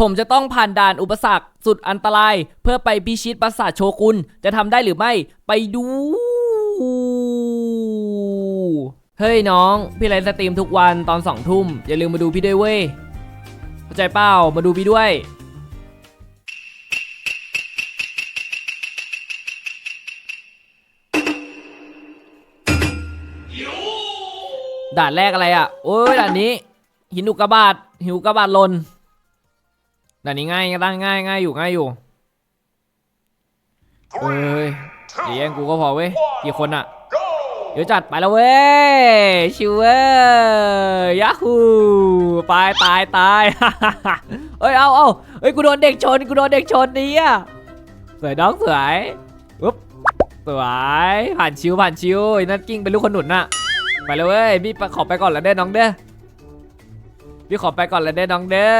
ผมจะต้องผ่านด่านอุปสรรคสุดอันตราย เพื่อไปพิชิตปราสาทโชกุนจะทำได้หรือไม่ ไปดู เฮ้ยน้อง พี่ไลฟ์สตรีมทุกวันตอนสองทุ่ม อย่าลืมมาดูพี่ด้วยเว้ยเข้าใจเปล่ามาดูพี่ด้วยด่านแรกอะไรอะ โอ้ยด่านนี้ หินอุกกาบาตหินอุกกาบาตลน ด่านนี้ง่ายง่ายง่ายง่ายอยู่ง่ายอยู่เอ้ยอย่าแย่งกูก็พอเว้ยกี่คนอะเดี๋ยวจัดไปแล้วเว้ยชิวเว้ยยาฮูไปตายตายเอ้ยเอาเอาเอ้ยกูโดนเด็กชนกูโดนเด็กชนนี่อะสวยน้องสวยอุ๊บสวยผ่านชิวผ่านชิวนั่นกิ้งเป็นลูกขนุนน่ะไปเลยเว้ยพี่ขอไปก่อนแล้วเด้น้องเด้อพี่ขอไปก่อนแล้วเด้น้องเด้อ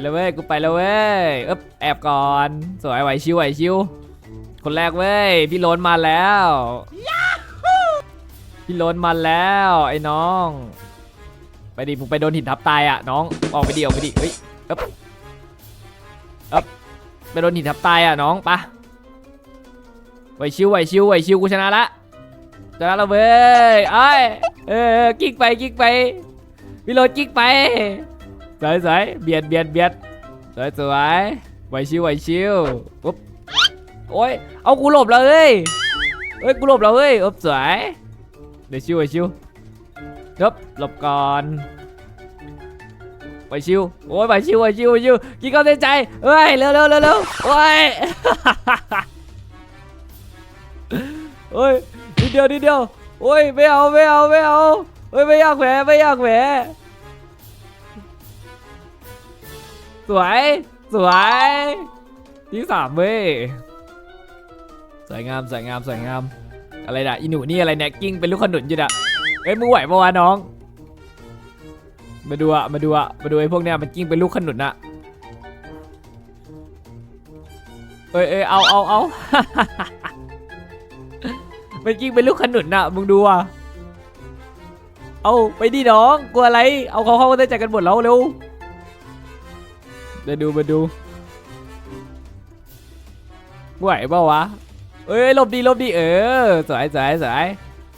เลยเว้ยกูไปแล้วเว้ยเอ๊บแอบก่อน สวยไหวชิวไหวชิวคนแรกเว้ยพี่โลนมาแล้วพี่โลนมาแล้วไอ้น้อง ไปดิมึงไปโดนหินทับตายอะน้องออกไปดิออกไปดิเฮ้ยเอ๊บเอ๊บไปโดนหินทับตายอะน้องปะไหวชิวไหวชิวไหวชิวกูชนะละชนะแล้วเว้ยไอ้ยเออกิ๊กไปกิ๊กไปพี่โรดกิ๊กไป สวยสวยเบียดเบียดเบียดสวยสวยไหวชิวไหวชิวปุ๊บโอ้ยเอากูหลบแล้วเอ้ยเอ้ยกูหลบแล้วเอ้ยอุ๊บสวยเดี๋ยวชิวไหวชิวเดี๋ยวหลบก่อนไหวชิวโอ้ยไหวชิวไหวชิวไหวชิวกิ๊กเข้าเส้นใจเอ้ยเร็วเร็วเร็วเร็วโอ้ยโอ้ยนิดเดียวนิดเดียวโอ้ยไม่เอาไม่เอาไม่เอาเฮ้ยไม่อยากแหวไม่อยากแหว สวย สวย ที่สามเว้ย สวยงามสวยงามสวยงาม อะไรนะอีหนูนี่อะไรเนี่ยกิ้งเป็นลูกขนุนอยู่อะเอ้ยมึงไหวปะวะน้อง มาดูอะมาดูอะมาดูไอ้พวกเนี้ยมันกิ้งเป็นลูกขนุนอะเอ้ยเอ้ยเอาเอาเอามันกิ้งเป็นลูกขนุนน่ะมึงดูอะเอาไปดิน้องกลัวอะไร เอาเขาเข้าได้ใจกันหมดแล้วเร็ว ดี๋ยวดูมาดูไหวเปล่าวะเอ้ยหลบดีหลบดีเออสวยสวยสวย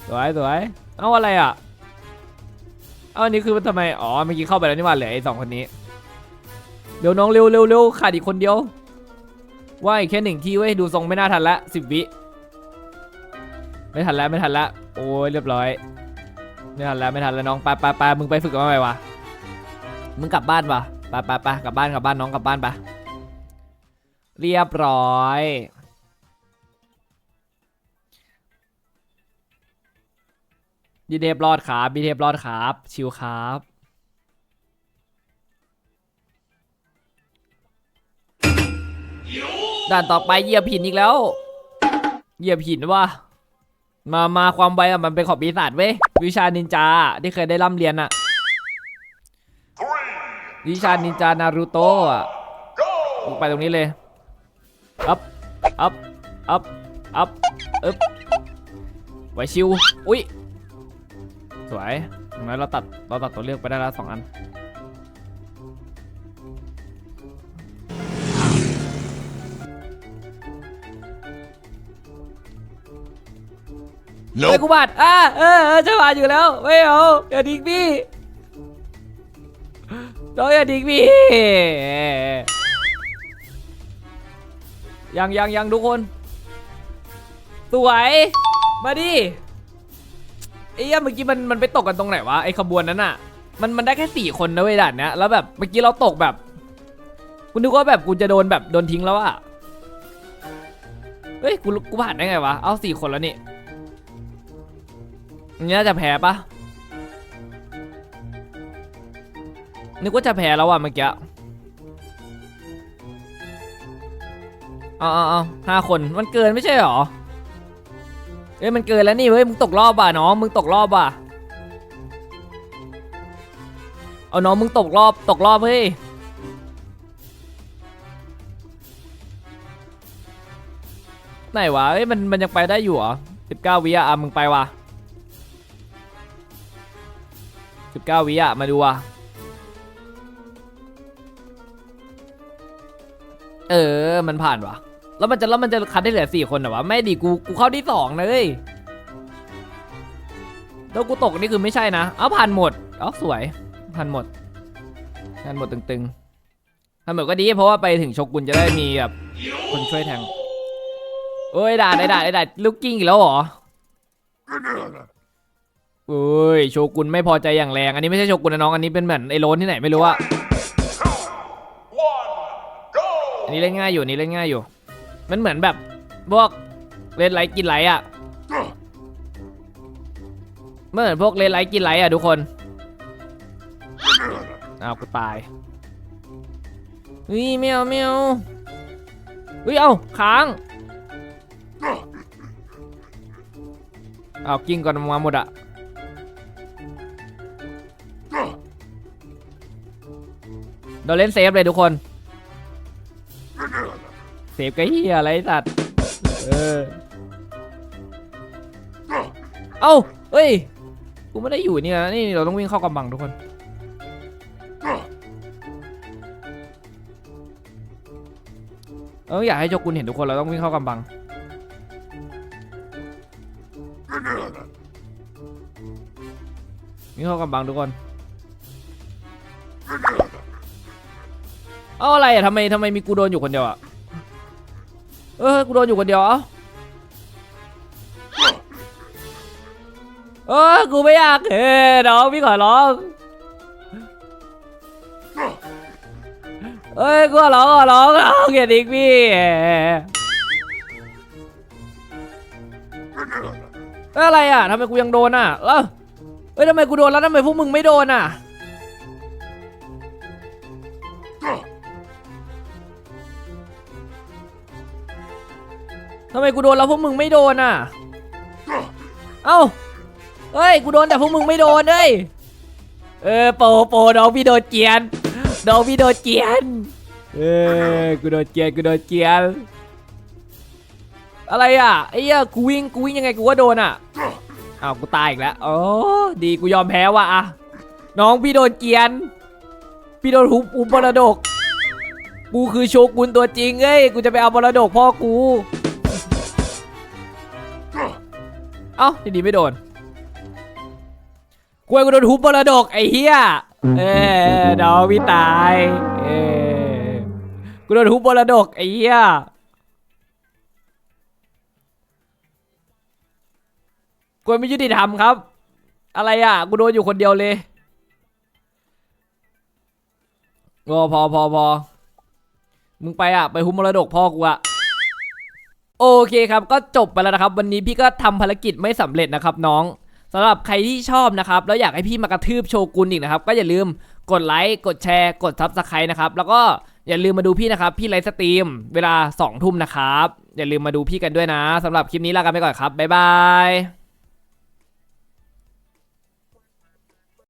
สวยสวยเอาอะไรอะเอาอันนี้คือทำไมอ๋อเมื่อกี้เข้าไปแล้วนี่ว่าเหลือไอ้สองคนนี้เดี๋ยวน้องเร็วเร็วเร็วขาดอีกคนเดียวว่าอีกแค่หนึ่งที่เว้ยดูทรงไม่น่าทันละสิบวิไม่ทันแล้วไม่ทันแล้วโอ้ยเรียบร้อยไม่ทันแล้วไม่ทันแล้วน้องไปไปไปมึงไปฝึกกันมาไหมวะมึงกลับบ้านปะ ไปไปไปกลับบ้านกลับบ้านน้องกลับบ้านไปเรียบร้อยบีเทปรอดครับบีเทปรอดครับ ชิวครับด่านต่อไปเหยียบหินอีกแล้ว เหยียบหินว่ะมา มาความไวอะมันเป็นของปีศาจเว้ย วิชานินจาที่เคยได้ร่ำเรียนอะ วิชานินจานารูโตะอะลงไปตรงนี้เลยอัพอัพอัพอัพอึ๊บไหวชิว อุ้ย สวยอย่างน้อยเราตัด เราตัดตัวเลือกไปได้แล้วสองอันเฮ้ยกูบาดอะเออเออจะบาดอยู่แล้ว ไม่เอาอย่าทิ้งพี่ น้องอย่าทิ้งพี่ยังยังยังทุกคน สวย มาดิไอ้เมื่อกี้มันมันไปตกกันตรงไหนวะไอ้ขบวนนั้นอะมันมันได้แค่สี่คนนะเว้ยด่านเนี้ยแล้วแบบเมื่อกี้เราตกแบบกูนึกว่าแบบกูจะโดนแบบโดนทิ้งแล้วอะเฮ้ยกูกูผ่านได้ไงวะเอาสี่คนแล้วนี่อันนี้น่าจะแพ้ปะ นึกว่าจะแพ้แล้วว่ะเมื่อกี้เอาเอาเอาห้าคนมันเกินไม่ใช่หรอเอ้ยมันเกินแล้วนี่เว้ยมึงตกรอบว่ะน้องมึงตกรอบว่ะเอาน้องมึงตกรอบตกรอบเฮ้ยไหนวะเอ้ยมันมันยังไปได้อยู่เหรอสิบเก้าวิอะมึงไปวะสิบเก้าวิอะมาดูอะ เออ มันผ่านวะแล้วมันจะแล้วมันจะคัดได้เหลือสี่คนเหรอวะไม่ดีกูกูเข้าที่สองเลยแล้วกูตกนี่คือไม่ใช่นะ เอาผ่านหมดเอ๋อสวยผ่านหมดผ่านหมดตึงๆผ่านหมดก็ดีเพราะว่าไปถึงโชกุนจะได้มีแบบคนช่วยแทงโอ้ยด่าได้ด่าได้ด่าลูกกิ้งอีกแล้วเหรอโอ้ยโชกุนไม่พอใจอย่างแรง อันนี้ไม่ใช่โชกุนนะน้องอันนี้เป็นเหมือนไอ้โรนที่ไหนไม่รู้อะ อันนี้เล่นง่ายอยู่อันนี้เล่นง่ายอยู่ มันเหมือนแบบพวกเลนไลท์กินไลท์อะมันเหมือนพวกเลนไลท์กินไลท์อะทุกคนเอากูตายเฮ้ยไม่เอาไม่เอาเฮ้ยเอาค้างเอากิ้งก่อนมาหมดอะเราเล่นเซฟเลยทุกคน ฟก็เฮียอะไรสัตว์เออเอ้าเฮ้ยกูไม่ได้อยู่นี่นะนี่เราต้องวิ่งเข้ากำบังทุกคนเอออยากให้โจกุนเห็นทุกคนเราต้องวิ่งเข้ากำบังวิ่งเข้ากำบังทุกคนเอาอะไรอะทำไมทำไมมีกูโดนอยู่คนเดียวอะ เออกูโดนอยู่คนเดียวเอ้าเออกูไม่อยากเฮ้น้องพี่ขอร้องเอ้ยกูขอร้องขอร้องน้องอย่าดิ้งพี่เอ้อะไรอะทำไมกูยังโดนอะเออเอ้ยทำไมกูโดนแล้วทำไมพวกมึงไม่โดนอะ ไมกูโดนแล้วพวกมึงไม่โดนอะ เอ้า เฮ้ย กูโดนแต่พวกมึงไม่โดนเฮ้ย เออโปโปน้องพี่โดนเกียนน้องพี่โดนเกียนเออกูโดนเกียนกูโดนเกียนอะไรอะไอ้เหี้ยกูวิ่งกูวิ่งยังไงกูก็โดนอะอ้าวกูตายอีกแล้วโอ้ดีกูยอมแพ้ว่ะอะน้องพี่โดนเกียน พี่โดนหุบอุบมรดก กูคือโชกุนตัวจริงเอ้ยกูจะไปเอามรดกพ่อกู เอ้าดีๆไม่โดนกล้วยกูโดนทุบมรดกไอ้เหี้ย เออดอกพี่ตาย เออกูโดนทุบมรดกไอ้เหี้ย กล้วยไม่ยุติธรรมครับ อะไรอะ กูโดนอยู่คนเดียวเลยโอ้พอพอพอมึงไปอะ ไปหุบมรดกพ่อกูอะ โอเคครับก็จบไปแล้วนะครับ วันนี้พี่ก็ทำภารกิจไม่สำเร็จนะครับน้องสำหรับใครที่ชอบนะครับ แล้วอยากให้พี่มากระทืบโชกุนอีกนะครับ ก็อย่าลืมกดไลค์กดแชร์ กดซับสไครต์นะครับ แล้วก็อย่าลืมมาดูพี่นะครับ พี่ไลฟ์สตรีม เวลา2ทุ่มนะครับ อย่าลืมมาดูพี่กันด้วยนะสำหรับคลิปนี้ลากันไปก่อนครับบ๊ายบาย